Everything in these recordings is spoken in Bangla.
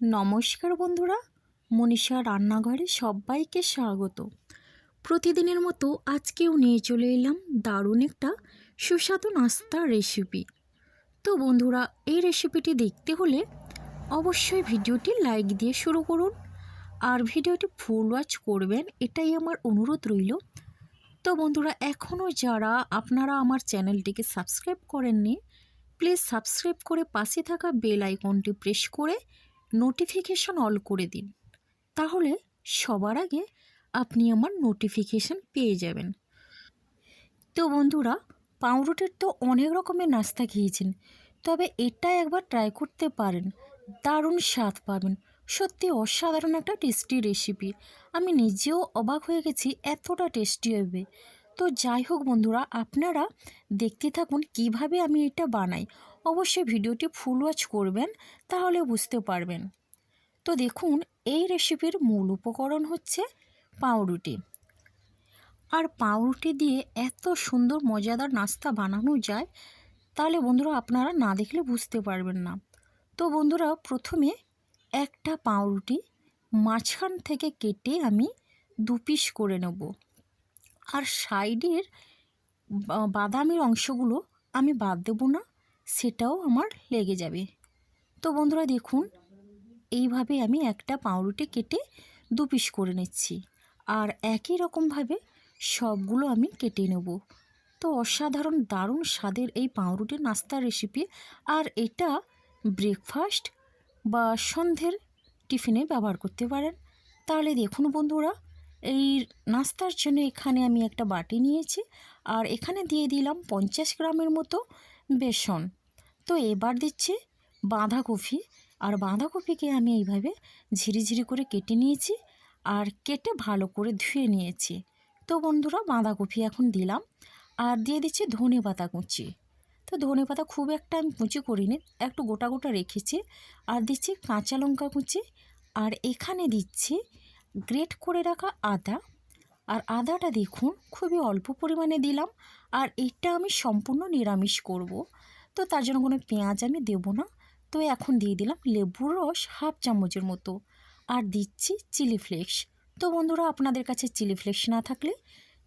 নমস্কার বন্ধুরা, মনীষা রান্নাঘরে সবাইকে স্বাগত। প্রতিদিনের মতো আজকেও নিয়ে চলে এলাম দারুণ একটা সুস্বাদু নাস্তার রেসিপি তো বন্ধুরা, এই রেসিপিটি দেখতে হলে অবশ্যই ভিডিওটি লাইক দিয়ে শুরু করুন। আর ভিডিওটি ফুল ওয়াচ করবেন, এটাই আমার অনুরোধ রইল। তো বন্ধুরা এখনও যারা আপনারা আমার চ্যানেলটিকে সাবস্ক্রাইব করেননি প্লিজ সাবস্ক্রাইব করে পাশে থাকা বেল আইকনটি প্রেস করে নোটিফিকেশন অল করে দিন। তাহলে সবার আগে আপনি আমার নোটিফিকেশান পেয়ে যাবেন। তো বন্ধুরা, পাউরুটির তো অনেক রকমের নাস্তা খেয়েছেন, তবে এটা একবার ট্রাই করতে পারেন। দারুণ স্বাদ পাবেন। সত্যি অসাধারণ একটা টেস্টি রেসিপি আমি নিজেও অবাক হয়ে গেছি, এতটা টেস্টি হবে। তো যাই হোক বন্ধুরা, আপনারা দেখতে থাকুন কীভাবে আমি এটা বানাই। অবশ্যই ভিডিওটি ফুল ওয়াচ করবেন, তাহলে বুঝতে পারবেন। তো দেখুন, এই রেসিপির মূল উপকরণ হচ্ছে পাউরুটি। আর পাউরুটি দিয়ে এত সুন্দর, মজাদার নাস্তা বানানো যায়, তাহলে বন্ধুরা আপনারা না দেখলে বুঝতে পারবেন না। তো বন্ধুরা, প্রথমে একটা পাউরুটি মাঝখান থেকে কেটে আমি দু পিস করে নেব। আর সাইডের বাদামের অংশগুলো আমি বাদ দেবো না, সেটাও আমার লেগে যাবে। তো বন্ধুরা দেখুন, এইভাবে আমি একটা পাউরুটি কেটে দু পিস করে নিচ্ছি। আর একই রকমভাবে সবগুলো আমি কেটে নেব। তো অসাধারণ, দারুণ স্বাদের এই পাউরুটির নাস্তার রেসিপি আর এটা ব্রেকফাস্ট বা সন্ধ্যের টিফিনে ব্যবহার করতে পারেন। তাহলে দেখুন বন্ধুরা এই নাস্তার জন্য এখানে আমি একটা বাটি নিয়েছি আর এখানে দিয়ে দিলাম পঞ্চাশ গ্রামের মতো বেসন। তো এবার দিচ্ছি বাঁধাকপি। আর বাঁধাকপিকে আমি এইভাবে ঝিরিঝিরি করে কেটে নিয়েছি আর কেটে ভালো করে ধুয়ে নিয়েছি। তো বন্ধুরা, বাঁধাকপি এখন দিলাম। আর দিয়ে দিচ্ছি ধনে পাতা কুচি। তো ধনে পাতা খুব একটা আমি কুচি করিনি, একটু গোটা গোটা রেখেছি। আর দিচ্ছি কাঁচা লঙ্কা কুচি। আর এখানে দিচ্ছি গ্রেট করে রাখা আদা। আর আদাটা দেখুন, খুবই অল্প পরিমাণে দিলাম। আর এটা আমি সম্পূর্ণ নিরামিষ করব। তো তার জন্য কোনো পেঁয়াজ আমি দেবো না। তো এখন দিয়ে দিলাম লেবুর রস হাফ চামচের মতো। আর দিচ্ছি চিলি ফ্লেক্স। তো বন্ধুরা, আপনাদের কাছে চিলি ফ্লেক্স না থাকলে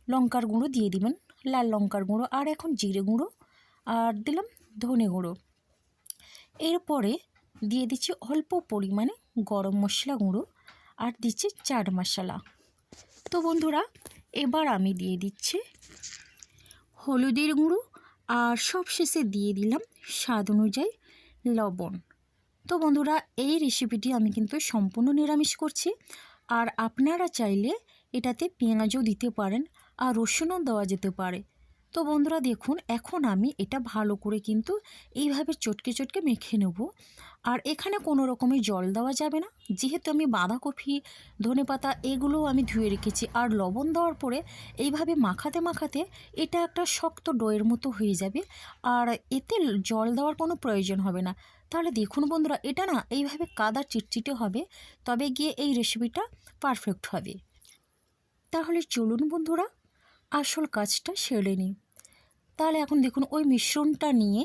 লঙ্কার গুঁড়ো দিয়ে দিবেন। লাল লঙ্কার গুঁড়ো আর এখন জিরে গুঁড়ো। আর দিলাম ধনে গুঁড়ো। এরপরে দিয়ে দিচ্ছি অল্প পরিমাণে গরম মশলা গুঁড়ো। আর দিচ্ছি চাট মশলা। তো বন্ধুরা, এবার আমি দিয়ে দিচ্ছি হলুদের গুঁড়ো আর সবশেষে দিয়ে দিলাম স্বাদ অনুযায়ী লবণ। তো বন্ধুরা, এই রেসিপিটি আমি কিন্তু সম্পূর্ণ নিরামিষ করছি। আর আপনারা চাইলে এটাতে পেঁয়াজও দিতে পারেন আর রসুনও দেওয়া যেতে পারে। তো বন্ধুরা দেখুন, এখন আমি এটা ভালো করে কিন্তু এইভাবে চটকে চটকে মেখে নেব। আর এখানে কোনো রকমের জল দেওয়া যাবে না। যেহেতু আমি বাঁধাকপি ধনে পাতা এগুলোও আমি ধুয়ে রেখেছি। আর লবণ দেওয়ার পরে এইভাবে মাখাতে মাখাতে এটা একটা শক্ত ডোয়ের মতো হয়ে যাবে। আর এতে জল দেওয়ার কোনো প্রয়োজন হবে না। তাহলে দেখুন বন্ধুরা, এটা না এইভাবে কাদা চিটচিটে হবে। তবে গিয়ে এই রেসিপিটা পারফেক্ট হবে। তাহলে চলুন বন্ধুরা আসল কাজটা সেরে নিই। তাহলে এখন দেখুন, ওই মিশ্রণটা নিয়ে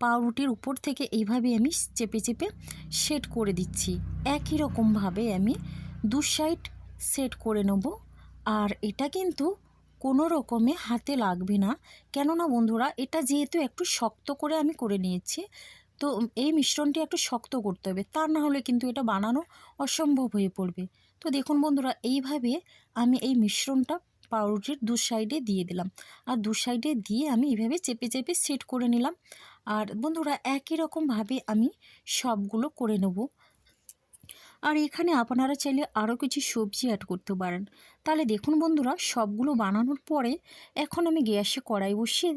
পাউরুটির উপর থেকে এইভাবে আমি চেপে চেপে সেট করে দিচ্ছি। একই রকমভাবে আমি দু সাইড সেট করে নেব। আর এটা কিন্তু কোনো রকমে হাতে লাগবে না। কেননা বন্ধুরা, এটা যেহেতু একটু শক্ত করে আমি করে নিয়েছি, তো এই মিশ্রণটি একটু শক্ত করতে হবে। তা না হলে কিন্তু এটা বানানো অসম্ভব হয়ে পড়বে। তো দেখুন বন্ধুরা, এইভাবে আমি এই মিশ্রণটা পাউরুটির দু সাইডে দিয়ে দিলাম। আর দু সাইডে দিয়ে আমি এইভাবে চেপে চেপে সেট করে নিলাম। আর বন্ধুরা, একই রকমভাবে আমি সবগুলো করে নেব। আর এখানে আপনারা চাইলে আরও কিছু সবজি অ্যাড করতে পারেন। তাহলে দেখুন বন্ধুরা, সবগুলো বানানোর পরে এখন আমি গ্যাসে কড়াই বসিয়ে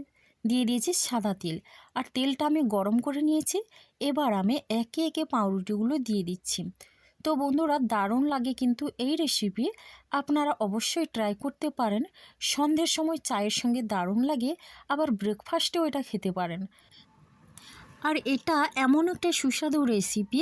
দিয়ে দিয়েছি সাদা তেল। আর তেলটা আমি গরম করে নিয়েছি। এবার আমি একে একে পাউরুটিগুলো দিয়ে দিচ্ছি। তো বন্ধুরা দারুণ লাগে কিন্তু এই রেসিপি আপনারা অবশ্যই ট্রাই করতে পারেন। সন্ধ্যের সময় চায়ের সঙ্গে দারুণ লাগে, আবার ব্রেকফাস্টেও এটা খেতে পারেন। আর এটা এমন একটা সুস্বাদু রেসিপি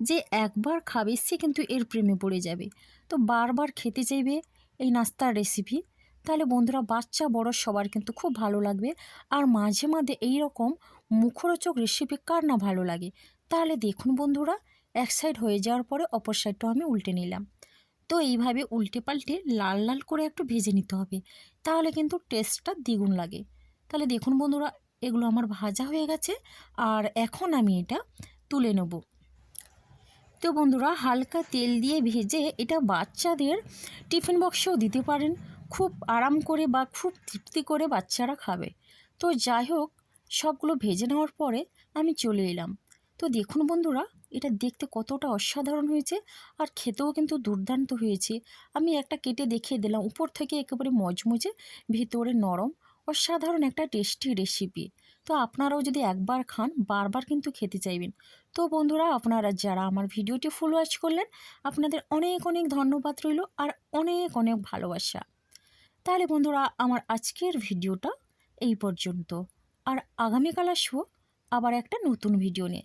যে একবার খাবে সে কিন্তু এর প্রেমে পড়ে যাবে। তো বারবার খেতে চাইবে এই নাস্তার রেসিপি তাহলে বন্ধুরা বাচ্চা, বড় সবার কিন্তু খুব ভালো লাগবে। আর মাঝে মাঝে এই রকম মুখরোচক রেসিপি কার না ভালো লাগে? তাহলে দেখুন বন্ধুরা এক সাইড হয়ে যাওয়ার পরে অপর সাইডটাও আমি উল্টে নিলাম। তো এইভাবে উল্টে পাল্টে লাল লাল করে একটু ভেজে নিতে হবে। তাহলে কিন্তু টেস্টটা দ্বিগুণ লাগে। তাহলে দেখুন বন্ধুরা, এগুলো আমার ভাজা হয়ে গেছে আর এখন আমি এটা তুলে নেব। তো বন্ধুরা, হালকা তেল দিয়ে ভেজে এটা বাচ্চাদের টিফিন বক্সেও দিতে পারেন। খুব আরাম করে বা খুব তৃপ্তি করে বাচ্চারা খাবে। তো যাই হোক, সবগুলো ভেজে নেওয়ার পরে আমি চলে এলাম। তো দেখুন বন্ধুরা এটা দেখতে কতটা অসাধারণ হয়েছে আর খেতেও কিন্তু দুর্দান্ত হয়েছে। আমি একটা কেটে দেখিয়ে দিলাম, উপর থেকে একেবারে মজমুজে, ভিতরে নরম, অসাধারণ একটা টেস্টি রেসিপি তো আপনারাও যদি একবার খান, বারবার কিন্তু খেতে চাইবেন। তো বন্ধুরা, আপনারা যারা আমার ভিডিওটি ফুল ওয়াচ করলেন, আপনাদের অনেক অনেক ধন্যবাদ রইল আর অনেক অনেক ভালোবাসা। তাহলে বন্ধুরা, আমার আজকের ভিডিওটা এই পর্যন্ত। আর আগামীকাল আসব আবার একটা নতুন ভিডিও নিয়ে।